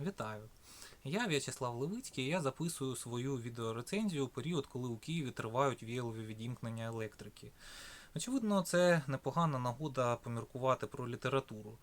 Вітаю! Я В'ячеслав Левицький, і я записую свою відеорецензію у період, коли у Києві тривають віялові відімкнення електрики. Очевидно, це непогана нагода поміркувати про літературу.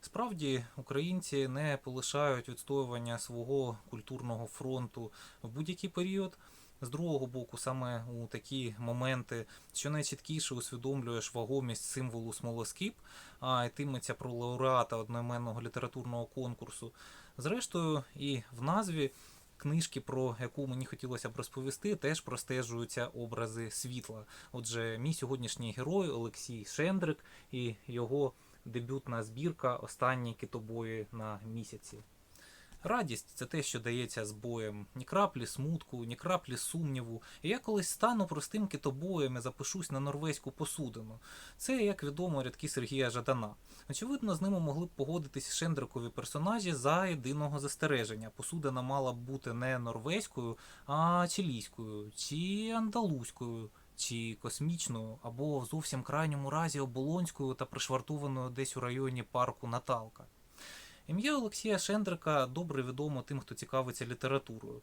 Справді, українці не полишають відстоювання свого культурного фронту в будь-який період. З другого боку, саме у такі моменти, що найчіткіше усвідомлюєш вагомість символу смолоскип, а йтиметься про лауреата одноіменного літературного конкурсу. Зрештою, і в назві книжки, про яку мені хотілося б розповісти, теж простежуються образи світла. Отже, мій сьогоднішній герой Олексій Шендрик і його дебютна збірка Останні китобої на місяці. Радість це те, що дається з боєм, ні краплі смутку, ні краплі сумніву. І я колись стану простим китобоєм і запишусь на норвезьку посудину. Це, як відомо, рядки Сергія Жадана. Очевидно, з ними могли б погодитись Шендрикові персонажі за єдиного застереження. Посудина мала б бути не норвезькою, а чилійською, чи андалузькою, чи космічною, або в зовсім крайньому разі оболонською та пришвартованою десь у районі парку Наталка. Ім'я Олексія Шендрика добре відомо тим, хто цікавиться літературою.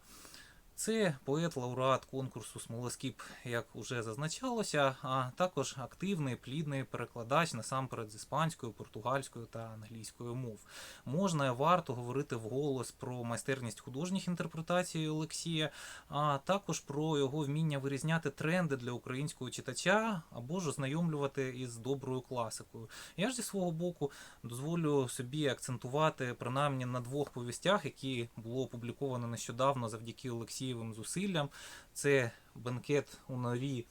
Це поет-лауреат конкурсу Смолоскіп, як уже зазначалося, а також активний плідний перекладач насамперед з іспанської, португальської та англійської мов. Можна і варто говорити вголос про майстерність художніх інтерпретацій Олексія, а також про його вміння вирізняти тренди для українського читача або ж ознайомлювати із доброю класикою. Я ж зі свого боку дозволю собі акцентувати принаймні на двох повістях, які було опубліковано нещодавно завдяки Олексієвим зусиллям. Це бенкет у норі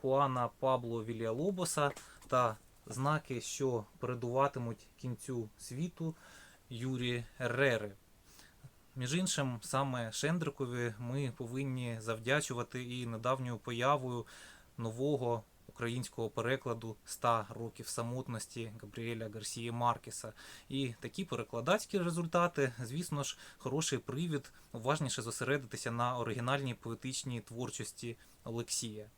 Хуана Пабло Вільялобоса та знаки, що передуватимуть кінцю світу Юрі Рери. Між іншим, саме Шендрикові ми повинні завдячувати і недавньою появою нового українського перекладу «100 років самотності Габріеля Гарсії Маркеса. І такі перекладацькі результати, звісно ж, хороший привід уважніше зосередитися на оригінальній поетичній творчості Олексія.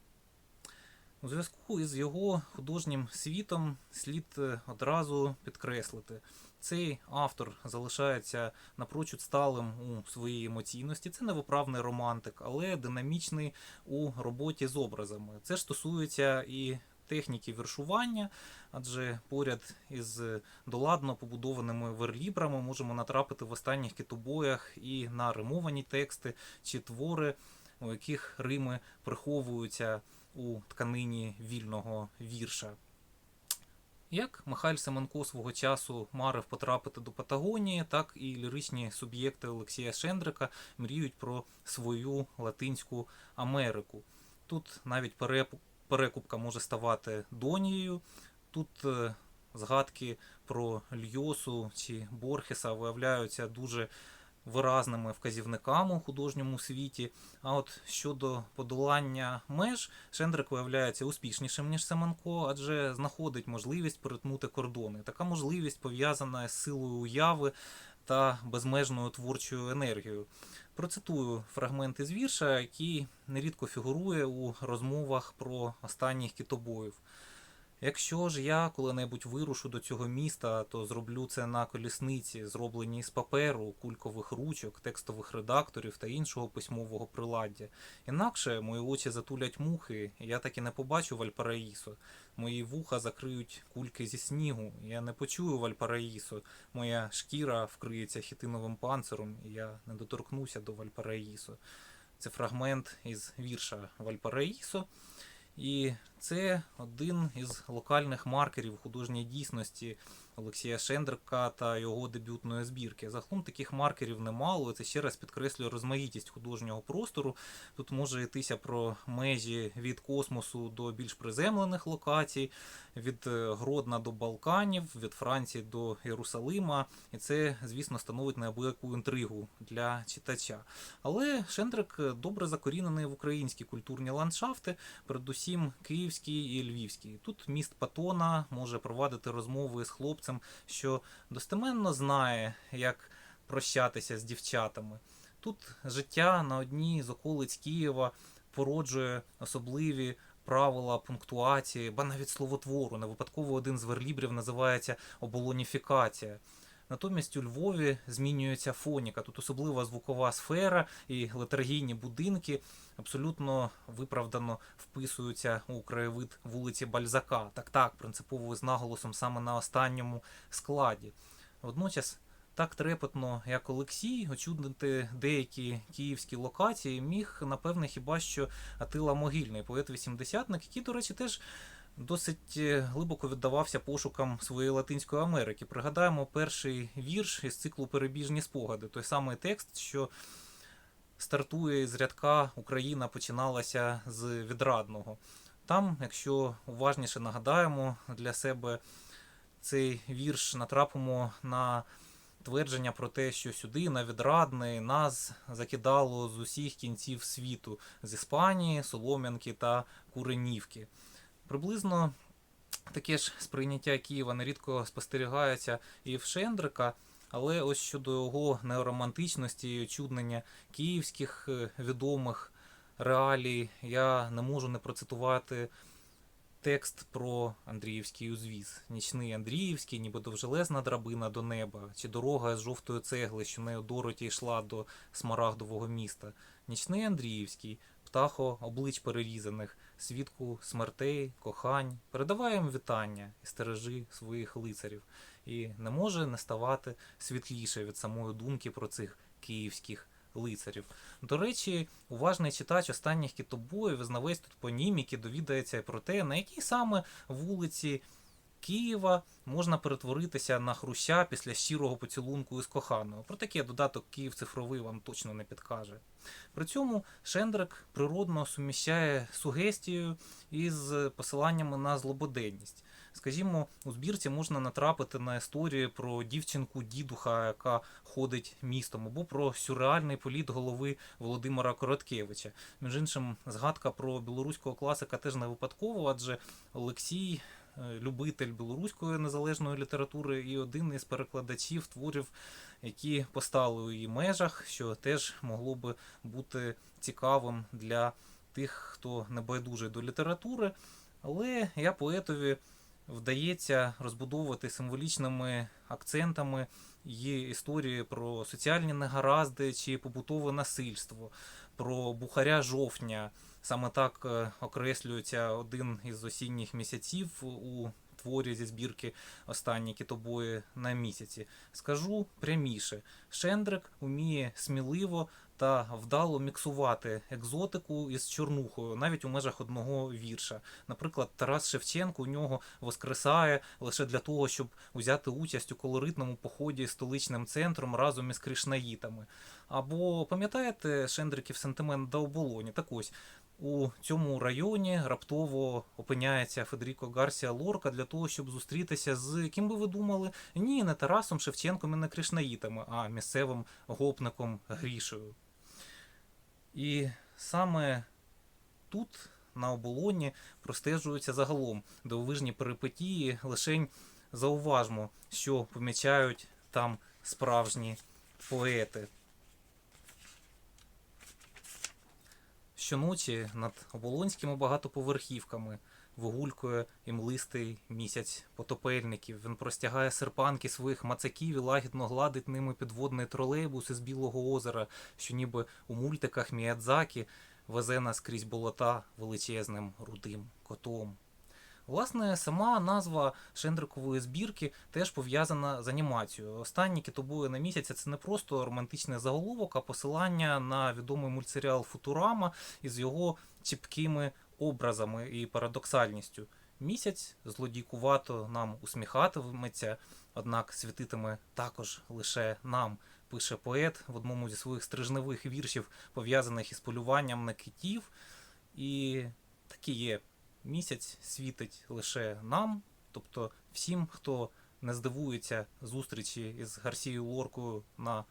У зв'язку із його художнім світом слід е, одразу підкреслити. Цей автор залишається напрочуд сталим у своїй емоційності. Це невиправний романтик, але динамічний у роботі з образами. Це стосується і техніки віршування, адже поряд із доладно побудованими верлібрами можемо натрапити в останніх китобоях і на римовані тексти чи твори, у яких рими приховуються у тканині вільного вірша. Як Михайль Семенко свого часу марив потрапити до Патагонії, так і ліричні суб'єкти Олексія Шендрика мріють про свою Латинську Америку. Тут навіть перекупка може ставати донією. Тут е, згадки про Льйосу чи Борхеса виявляються дуже виразними вказівниками у художньому світі. А от щодо подолання меж, Шендрик виявляється успішнішим, ніж Семенко, адже знаходить можливість перетнути кордони. Така можливість пов'язана з силою уяви та безмежною творчою енергією. Процитую фрагменти з вірша, який нерідко фігурує у розмовах про останніх китобоїв. Якщо ж я коли-небудь вирушу до цього міста, то зроблю це на колісниці, зробленій з паперу, кулькових ручок, текстових редакторів та іншого письмового приладдя. Інакше мої очі затулять мухи, я так і не побачу Вальпараїсо. Мої вуха закриють кульки зі снігу, я не почую Вальпараїсо. Моя шкіра вкриється хітиновим панциром, і я не доторкнуся до Вальпараїсо. Це фрагмент із вірша Вальпараїсо. І це один із локальних маркерів художньої дійсності Олексія Шендрика та його дебютної збірки. Загалом таких маркерів немало. Це ще раз підкреслює розмаїтість художнього простору. Тут може йтися про межі від космосу до більш приземлених локацій, від е, Гродна до Балканів, від Франції до Єрусалима. І це, звісно, становить неабияку інтригу для читача. Але Шендрик добре закорінений в українські культурні ландшафти, передусім київський і львівський. Тут міст Патона може провадити розмови з хлопцем, що достеменно знає, як прощатися з дівчатами. Тут життя на одній з околиць Києва породжує особливі правила пунктуації, ба навіть словотвору. Не випадково один з верлібрів називається оболоніфікація. Натомість у Львові змінюється фоніка. Тут особлива звукова сфера і летаргійні будинки абсолютно виправдано вписуються у краєвид вулиці Бальзака. Так, так, принципово з наголосом саме на останньому складі. Водночас, так трепетно, як Олексій, очуднити деякі київські локації міг, напевне, хіба що Атила Могильний, поет-вісімдесятник, який, до речі, теж досить е, глибоко віддавався пошукам своєї Латинської Америки. Пригадаємо перший вірш із циклу Перебіжні спогади, той самий текст, що стартує з рядка Україна починалася з відрадного. Там, якщо уважніше нагадаємо для себе цей вірш, натрапимо на твердження про те, що сюди на відрадний нас закидало з усіх кінців світу з Іспанії, Солом'янки та Куренівки. Приблизно таке ж сприйняття Києва нерідко спостерігається і в Шендрика, але ось щодо його неоромантичності і очуднення київських е, відомих реалій, я не можу не процитувати текст про Андріївський узвіз. Нічний Андріївський, ніби довжелезна драбина до неба, чи дорога з жовтої цегли, що нею Дороті йшла до смарагдового міста. Нічний Андріївський, птахо облич перерізаних, свідку смертей, кохань, передавай їм вітання і стережи своїх лицарів. І не може не ставати світліше від самої думки про цих київських лицарів. До речі, уважний читач останніх кітобоїв, знавець тут поніміки, довідається про те, на якій саме вулиці Києва можна перетворитися на хруща після щирого поцілунку із коханою. Про таке додаток Київ цифровий вам точно не підкаже. При цьому Шендрик природно суміщає сугестію із посиланнями на злободенність. Скажімо, у збірці можна натрапити на історію про дівчинку дідуха, яка ходить містом, або про сюрреальний політ голови Володимира Короткевича. Між іншим, згадка про білоруського класика теж не випадково, адже Олексій, любитель білоруської незалежної літератури, і один із перекладачів творів, які постали у її межах, що теж могло би бути цікавим для тих, хто не байдужий до літератури. Але я поетові вдається розбудовувати символічними акцентами її історії про соціальні негаразди чи побутове насильство, про бухаря жовтня. Саме так е, окреслюється один із осінніх місяців у творі зі збірки останні китобої на місяці. Скажу пряміше: Шендрик уміє сміливо та вдало міксувати екзотику із чорнухою, навіть у межах одного вірша. Наприклад, Тарас Шевченко у нього воскресає лише для того, щоб взяти участь у колоритному поході столичним центром разом із кришнаїтами. Або пам'ятаєте Шендриків сентимент до оболоні? Так ось. У цьому районі раптово опиняється Федеріко Гарсія Лорка для того, щоб зустрітися з ким би ви думали? Ні, не Тарасом Шевченком і не Кришнаїтами, а місцевим гопником Грішею. І саме тут, на оболоні, простежуються загалом дивовижні перипетії. Лишень зауважмо, що помічають там справжні поети. Щоночі над оболонськими багатоповерхівками вигулькує млистий місяць потопельників. Він простягає серпанки своїх мацаків і лагідно гладить ними підводний тролейбус із Білого озера, що ніби у мультиках Міядзакі везе нас крізь болота величезним рудим котом. Власне, сама назва Шендрикової збірки теж пов'язана з анімацією. Останні китобої на місяця це не просто романтичний заголовок, а посилання на відомий мультсеріал Футурама із його чіпкими образами і парадоксальністю. Місяць злодійкувато нам усміхатиметься, однак світитиме також лише нам. Пише поет в одному зі своїх стрижневих віршів, пов'язаних із полюванням на китів. І такі є місяць світить лише нам, тобто всім, хто не здивується зустрічі із Гарсією Лоркою на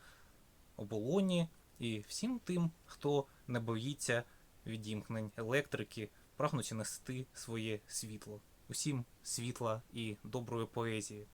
оболоні, і всім тим, хто не боїться відімкнень електрики, прагнучи нести своє світло. Усім світла і доброї поезії.